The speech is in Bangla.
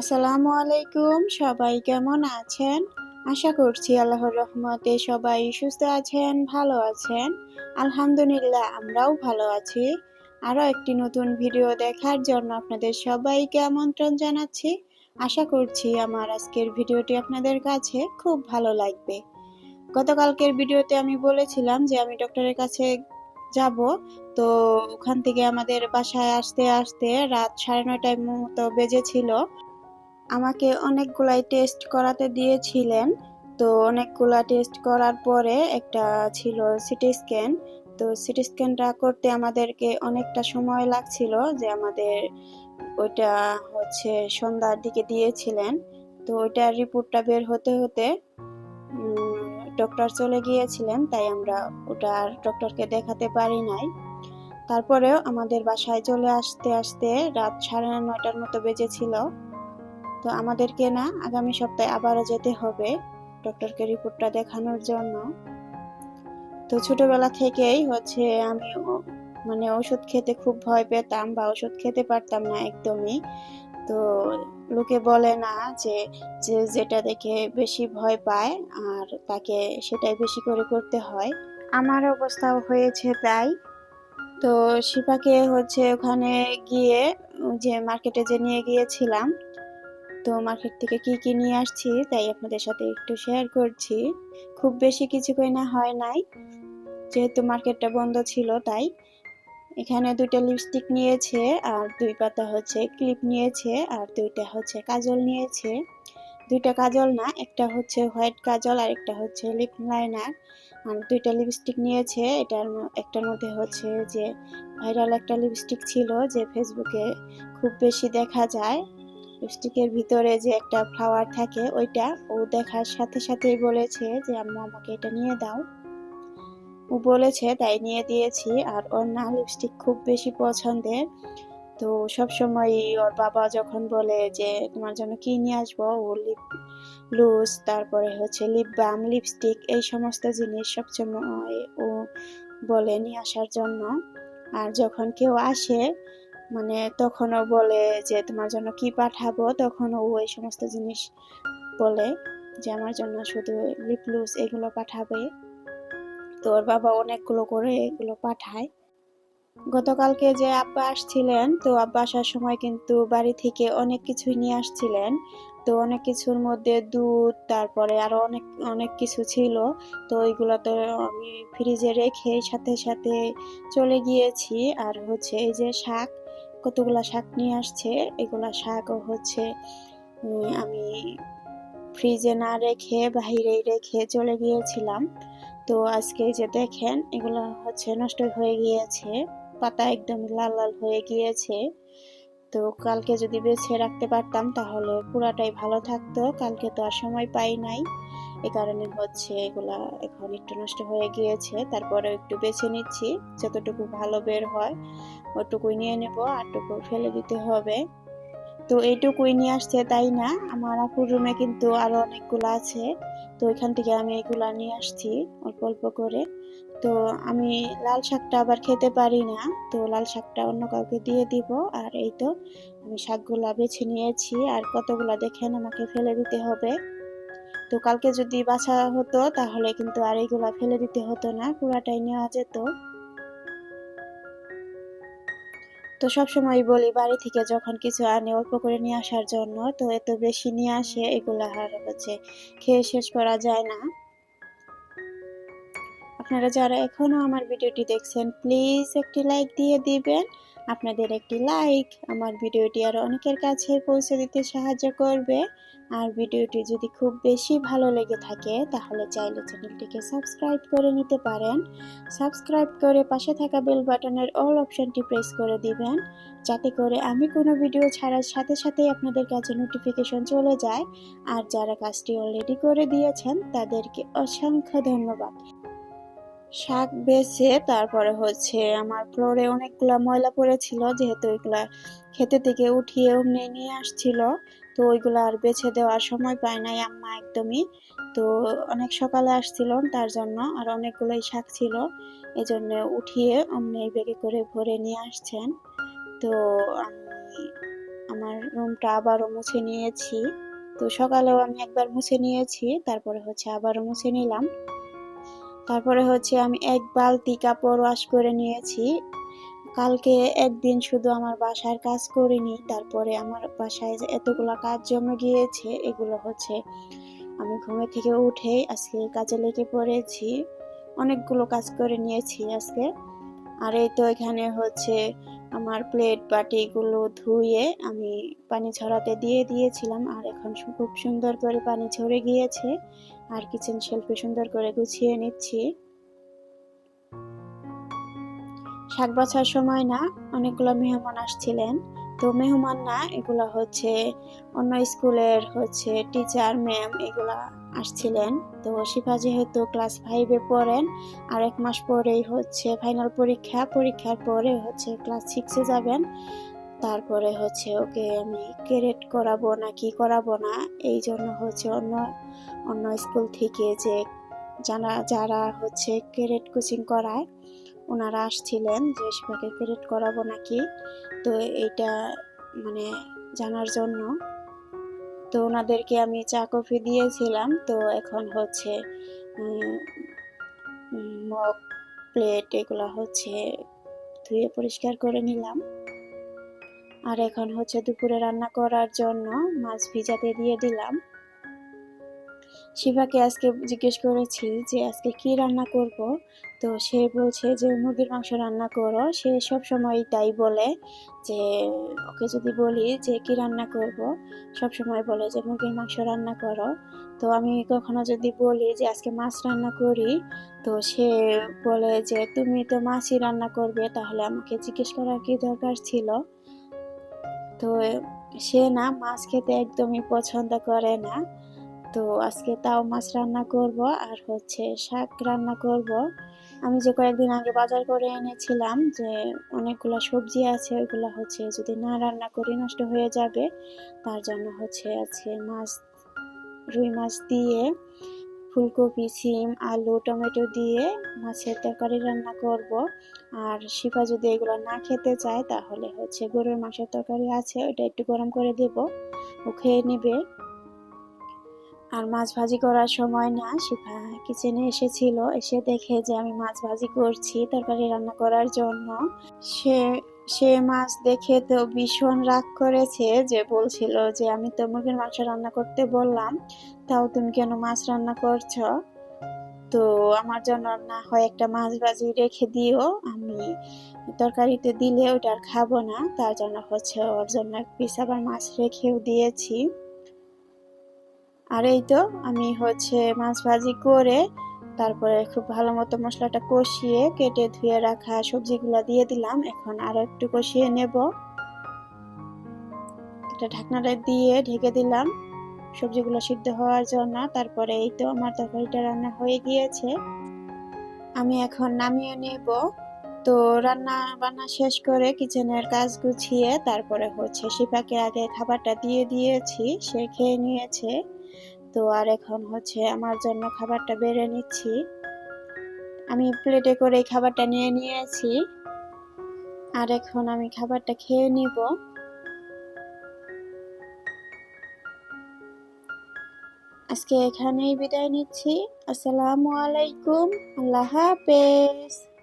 আসসালামু আলাইকুম, সবাই কেমন আছেন? আশা করছি আল্লাহর রহমতে সবাই সুস্থ আছেন, ভালো আছেন। আলহামদুলিল্লাহ, আমরাও ভালো আছি। আরও একটি নতুন ভিডিও দেখার জন্য আপনাদের সবাইকে আমন্ত্রণ জানাচ্ছি। আশা করছি আমার আজকের ভিডিওটি আপনাদের কাছে খুব ভালো লাগবে। গতকালকের ভিডিওতে আমি বলেছিলাম যে আমি ডক্টরের কাছে যাব। তো ওখান থেকে আমাদের বাসায় আসতে আসতে রাত সাড়ে নয়টার মতো বেজেছিল আমাকে অনেকগুলাই টেস্ট করাতে দিয়েছিলেন। তো অনেকগুলা টেস্ট করার পরে একটা ছিল সিটি স্ক্যান তো সিটি স্ক্যানটা করতে আমাদেরকে অনেকটা সময় লাগছিল যে আমাদের ওইটা হচ্ছে সন্ধ্যার দিকে দিয়েছিলেন। তো ওইটার রিপোর্টটা বের হতে হতে ডক্টর চলে গিয়েছিলেন, তাই আমরা ওটা আর ডক্টরকে দেখাতে পারি নাই। তারপরেও আমাদের বাসায় চলে আসতে আসতে রাত সাড়ে নয়টার মতো বেজেছিল। তো আমাদেরকে না আগামী সপ্তাহে আবারও যেতে হবে ডক্টরকে রিপোর্টটা দেখানোর জন্য। তো ছোটবেলা থেকেই হচ্ছে আমি মানে ওষুধ খেতে খুব ভয় পেতাম বা ওষুধ খেতে পারতাম না একদমই। তো লোকে বলে না যে যে যেটা দেখে বেশি ভয় পায় আর তাকে সেটাই বেশি করে করতে হয়। আমার অবস্থাও হয়েছে তাই। তো শিপাকে হচ্ছে ওখানে গিয়ে, যে মার্কেটে যে নিয়ে গিয়েছিলাম তো মার্কেট থেকে কি কি নিয়ে আসছি, তাই আপনাদের সাথে একটু শেয়ার করছি। খুব বেশি কিছু না, হয় নাই। যেহেতু মার্কেটটা বন্ধ ছিল, তাই এখানে দুইটা লিপস্টিক নিয়েছে, আর দুই পাতা হচ্ছে ক্লিপ নিয়েছে, আর দুইটা হচ্ছে কাজল নিয়েছে। দুইটা কাজল না, একটা হচ্ছে হোয়াইট কাজল, আর একটা হচ্ছে লিপ লাইনার আর দুইটা লিপস্টিক নিয়েছে, এটার একটার মধ্যে হচ্ছে যে ভাইরাল একটা লিপস্টিক ছিল, যে ফেসবুকে খুব বেশি দেখা যায়। লিপস্টিকের ভিতরে যে একটা ফ্লাওয়ার থাকে, ওইটা ও দেখার সাথে সাথেই বলেছে যে, আম্মু, আমাকে এটা নিয়ে দাও। ও বলেছে, তাই নিয়ে দিয়েছি। আর ওর না লিপস্টিক খুব বেশি পছন্দের। তো সব সময় ওর বাবা যখন বলে যে, তোমার জন্য কি নিয়ে আসব? ও লিপ লুজ তারপরে হচ্ছে লিপ বাম লিপস্টিক এই সমস্ত জিনিস সবসময় ও বলে নিয়ে আসার জন্য। আর যখন কেউ আসে মানে তখনও বলে যে, তোমার জন্য কি পাঠাবো? তখনও ও এই সমস্ত জিনিস বলে যে, আমার জন্য শুধু লিপলুস এগুলো পাঠাবে। তো ওর বাবা অনেকগুলো করে এগুলো পাঠায়। গতকালকে যে আব্বা আসছিলেন, তো আব্বা আসার সময় কিন্তু বাড়ি থেকে অনেক কিছুই নিয়ে আসছিলেন। তো অনেক কিছুর মধ্যে দুধ, তারপরে আরও অনেক অনেক কিছু ছিল। তো ওইগুলো তো আমি ফ্রিজে রেখে সাথে সাথে চলে গিয়েছি। আর হচ্ছে এই যে শাক কতগুলা শাক নিয়ে আসছে, এগুলা শাকও হচ্ছে আমি ফ্রিজে না রেখে, বাহিরেই রেখে চলে গিয়েছিলাম। তো আজকে যে দেখেন, এগুলো হচ্ছে নষ্ট হয়ে গিয়েছে, পাতা একদম লাল লাল হয়ে গিয়েছে। তো কালকে যদি বেছে রাখতে পারতাম, তাহলে পুরাটাই ভালো থাকতো, কালকে তো আর সময় পাই নাই। এ কারণে হচ্ছে এগুলা এখন একটু নষ্ট হয়ে গিয়েছে। তারপরে একটু বেছে নিচ্ছি। যতটুকু ভালো বের হয়, ওটুকুই নিয়ে নেব আরটুকু ফেলে দিতে হবে। তো এইটুকুই নিয়ে আসছে তাই না? আমার আপুর রুমে কিন্তু আরও অনেকগুলো আছে। তো এখান থেকে আমি এগুলা নিয়ে আসছি অল্প অল্প করে। তো আমি লাল শাকটা আবার খেতে পারি না। তো লাল শাকটা অন্য কাউকে দিয়ে দিব। আর এই তো আমি শাকগুলা বেছে নিয়েছি। আর কতগুলা দেখেন আমাকে ফেলে দিতে হবে। তো কালকে যদি বাছা হতো, তাহলে কিন্তু আর এইগুলা ফেলে দিতে হতো না, পুরাটাই নেওয়া যেত। তো সবসময় বলি, বাড়ি থেকে যখন কিছু আনে অল্প করে নিয়ে আসার জন্য, তো এত বেশি নিয়ে আসে, এগুলো আর হচ্ছে খেয়ে শেষ করা যায় না। আপনারা যারা এখনও আমার ভিডিওটি দেখছেন প্লিজ একটি লাইক দিয়ে দিবেন। আপনাদের একটি লাইক আমার ভিডিওটি আরও অনেকের কাছে পৌঁছে দিতে সাহায্য করবে। আর ভিডিওটি যদি খুব বেশি ভালো লেগে থাকে, তাহলে চাইলে চ্যানেলটিকে সাবস্ক্রাইব করে নিতে পারেন। সাবস্ক্রাইব করে পাশে থাকা বেল বাটনের অল অপশনটি প্রেস করে দিবেন, যাতে করে আমি কোনো ভিডিও ছাড়ার সাথে সাথেই আপনাদের কাছে নোটিফিকেশন চলে যায়। আর যারা কাজটি অলরেডি করে দিয়েছেন, তাদেরকে অসংখ্য ধন্যবাদ। শাক বেছে, তারপরে হচ্ছে আমার ফ্লোরে অনেকগুলা ময়লা পড়েছিল, যেহেতু ওইগুলা খেতে থেকে উঠিয়ে অমনি নিয়ে আসছিল। তো ওইগুলো আর বেছে দেওয়ার সময় পায় নাই আম্মা একদমই। তো অনেক সকালে আসছিল তার জন্য, আর অনেকগুলোই শাক ছিল। এই জন্য উঠিয়ে অমনি ব্যাগে করে ভরে নিয়ে আসছেন। তো আমি আমার রুমটা আবারও মুছে নিয়েছি। তো সকালেও আমি একবার মুছে নিয়েছি, তারপরে হচ্ছে আবারও মুছে নিলাম। তারপরে হচ্ছে আমি এক বালতি কাপড় ওয়াশ করে নিয়েছি। কালকে একদিন শুধু আমার বাসার কাজ করিনি, তারপরে আমার বাসায় যে এতগুলো কাজ জমে গিয়েছে, এগুলো হচ্ছে আমি ঘুমে থেকে উঠে আজকে কাজে লেগে পড়েছি। অনেকগুলো কাজ করে নিয়েছি আজকে। আর এই তো এখানে হচ্ছে আমার প্লেট বাটিগুলো ধুয়ে আমি পানি ছড়াতে দিয়ে দিয়েছিলাম, আর এখন খুব সুন্দর করে পানি ঝরে গিয়েছে, আর কিচেন শেলফে সুন্দর করে গুছিয়ে নিচ্ছি। শাক বাছার সময় না, অনেকগুলো মেহমান আসছিলেন তো মেহমান না, এগুলা হচ্ছে অন্য স্কুলের হচ্ছে টিচার ম্যাম এগুলা আসছিলেন। তো শিফা যেহেতু ক্লাস ফাইভে পড়েন, আর এক মাস পরেই হচ্ছে ফাইনাল পরীক্ষা, পরীক্ষার পরে হচ্ছে ক্লাস সিক্সে যাবেন। তারপরে হচ্ছে ওকে আমি কেরেট করাবো না কি করাবো না, এই জন্য হচ্ছে অন্য অন্য স্কুল থেকে যে যারা যারা হচ্ছে কেরেট কোচিং করায় ওনারা আসছিলেন যে শিফাকে ক্রেডিট করাবো নাকি? তো এইটা মানে জানার জন্য। তো ওনাদেরকে আমি চা কফি দিয়েছিলাম। তো এখন হচ্ছে মগ, প্লেট এগুলো হচ্ছে ধুয়ে পরিষ্কার করে নিলাম। আর এখন হচ্ছে দুপুরে রান্না করার জন্য মাছ ভিজাতে দিয়ে দিলাম। শিবাকে আজকে জিজ্ঞেস করেছি যে, আজকে কি রান্না করব? তো সে বলছে যে, মুরগির মাংস রান্না করো। সে সব সময় তাই বলে যে, ওকে যদি বলি যে, কি রান্না করব? সব সময় বলে যে, মুরগির মাংস রান্না করো। তো আমি কখনো যদি বলি যে, আজকে মাছ রান্না করি? তো সে বলে যে, তুমি তো মাছই রান্না করবে, তাহলে আমাকে জিজ্ঞেস করার কি দরকার ছিল? তো সে না, মাছ খেতে একদমই পছন্দ করে না। তো আজকে তাও মাছ রান্না করব আর হচ্ছে শাক রান্না করব। আমি যে কয়েকদিন আগে বাজার করে এনেছিলাম যে অনেকগুলো সবজি আছে, ওইগুলো হচ্ছে যদি না রান্না করি নষ্ট হয়ে যাবে, তার জন্য হচ্ছে আছে মাছ, রুই মাছ দিয়ে ফুলকপি, সিম, আলু, টমেটো দিয়ে মাছের তরকারি রান্না করব। আর শিপা যদি এগুলো না খেতে চায় তাহলে হচ্ছে গরুর মাংসের তরকারি আছে, ওটা একটু গরম করে দেব, ও খেয়ে নেবে। আর মাছ ভাজি করার সময় না শিফা কিচেনে এসেছিল, এসে দেখে যে আমি মাছ ভাজি করছি তরকারি রান্না করার জন্য। সে সে মাছ দেখে তো ভীষণ রাগ করেছে যে বলছিল যে আমি তো মুরগির মাংস রান্না করতে বললাম, তাও তুমি কেন মাছ রান্না করছ? তো আমার জন্য না হয় একটা মাছ ভাজি রেখে দিও, আমি তরকারিতে দিলে ওটা আর খাব না, তার জন্য হচ্ছে ওর জন্য পিস আবার মাছ রেখেও দিয়েছি। আর এই তো আমি হচ্ছে মাছ ভাজি করে তারপরে খুব ভালো মতো মশলাটা কষিয়ে কেটে ধুয়ে রাখা সবজিগুলো দিয়ে দিলাম। এখন আরও একটু কষিয়ে নেব। এটা ঢাকনাটা দিয়ে ঢেকে দিলাম সবজিগুলো সিদ্ধ হওয়ার জন্য। তারপরে এই তো আমার তরকারিটা রান্না হয়ে গিয়েছে। আমি এখন নামিয়ে নেব। তো রান্না বান্না শেষ করে কিচেনের কাজ গুছিয়ে তারপরে হচ্ছে শিপাকে আগে খাবারটা দিয়ে দিয়েছি, সে খেয়ে নিয়েছে। তো আর এখন হচ্ছে আমার জন্য খাবারটা বেড়ে নিচ্ছি। আমি প্লেটে করে খাবারটা নিয়ে নিয়েছি। আর এখন আমি খাবারটা খেয়ে নিব। আজকে এখানেই বিদায় নিচ্ছি। আসসালামু আলাইকুম। আল্লাহ হাফেজ।